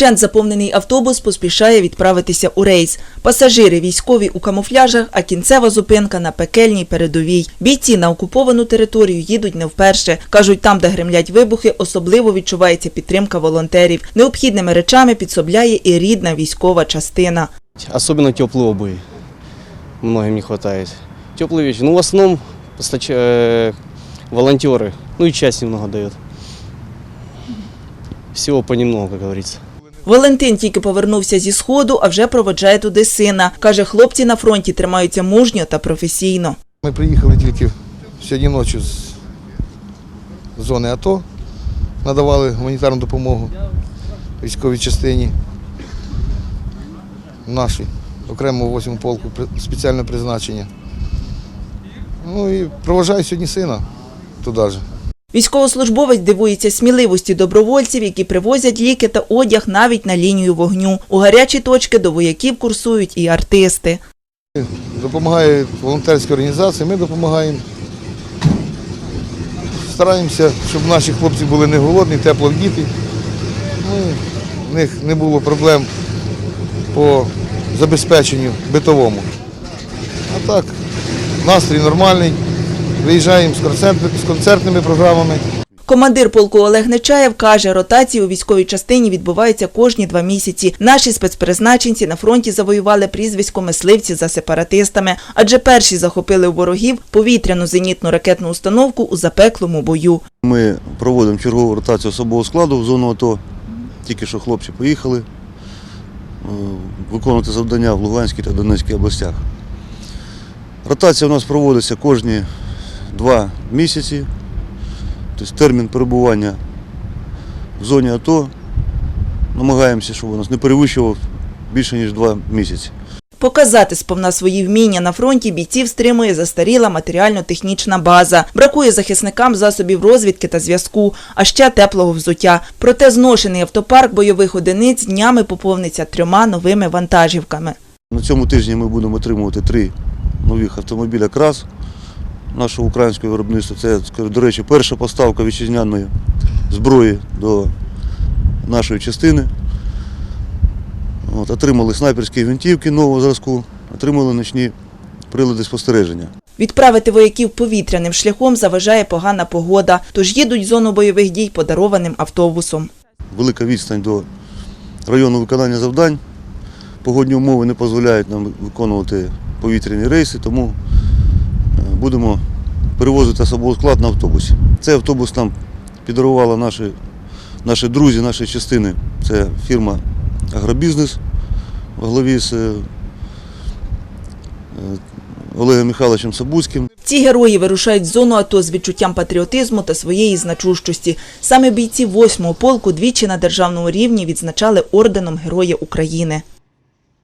Вщент заповнений автобус поспішає відправитися у рейс. Пасажири військові у камуфляжах, а кінцева зупинка на пекельній передовій. Бійці на окуповану територію їдуть не вперше. Кажуть, там, де гремлять вибухи, особливо відчувається підтримка волонтерів. Необхідними речами підсобляє і рідна військова частина. Особенно теплые обуви. Многим не хватает. Теплые вещи. Ну, в основном постач... э, волонтеры. Ну и часть немного дает. Всего понемногу, как говорится. Валентин тільки повернувся зі сходу, а вже проводжає туди сина. Каже, хлопці на фронті тримаються мужньо та професійно. Ми приїхали тільки сьогодні ночі з зони АТО, надавали гуманітарну допомогу військовій частині нашій, окремо 8 полку спеціального призначення. Ну і проважаю сьогодні сина туди ж. Військовослужбовець дивується сміливості добровольців, які привозять ліки та одяг навіть на лінію вогню. У гарячі точки до вояків курсують і артисти. Допомагає волонтерська організація, ми допомагаємо. Стараємося, щоб наші хлопці були не голодні, тепло вдіти. Ну, в них не було проблем по забезпеченню битовому. А так, настрій нормальний. Виїжджаємо з концерт- з концертними програмами. Командир полку Олег Нечаєв каже, ротації у військовій частині відбуваються кожні два місяці. Наші спецпризначенці на фронті завоювали прізвисько мисливці за сепаратистами, адже перші захопили у ворогів повітряну зенітну ракетну установку у запеклому бою. Ми проводимо чергову ротацію особового складу в зону АТО. Тільки що хлопці поїхали е, виконувати завдання в Луганській та Донецькій областях. Ротація у нас проводиться кожні два місяці. Тобто термін перебування в зоні АТО намагаємося, щоб у нас не перевищував більше, ніж два місяці. Показати сповна свої вміння на фронті бійців стримує застаріла матеріально-технічна база. Бракує захисникам засобів розвідки та зв'язку, а ще теплого взуття. Проте зношений автопарк бойових одиниць днями поповниться трьома новими вантажівками. На цьому тижні ми будемо отримувати три нових автомобіля КРАС нашого українського виробництва. Це, до речі, перша поставка вітчизняної зброї до нашої частини. От, отримали снайперські гвинтівки нового зразку, отримали ночні прилади спостереження. Відправити вояків повітряним шляхом заважає погана погода, тож їдуть в зону бойових дій подарованим автобусом. Велика відстань до району виконання завдань. Погодні умови не дозволяють нам виконувати повітряні рейси, тому будемо перевозити особовий склад на автобусі. Цей автобус нам піддарували наші, наші друзі, наші частини. Це фірма Агробізнес в главі з е, е, Олегом Михайловичем Сабузьким. Ці герої вирушають в зону АТО з відчуттям патріотизму та своєї значущості. Саме бійці 8-го полку двічі на державному рівні відзначали орденом Героя України.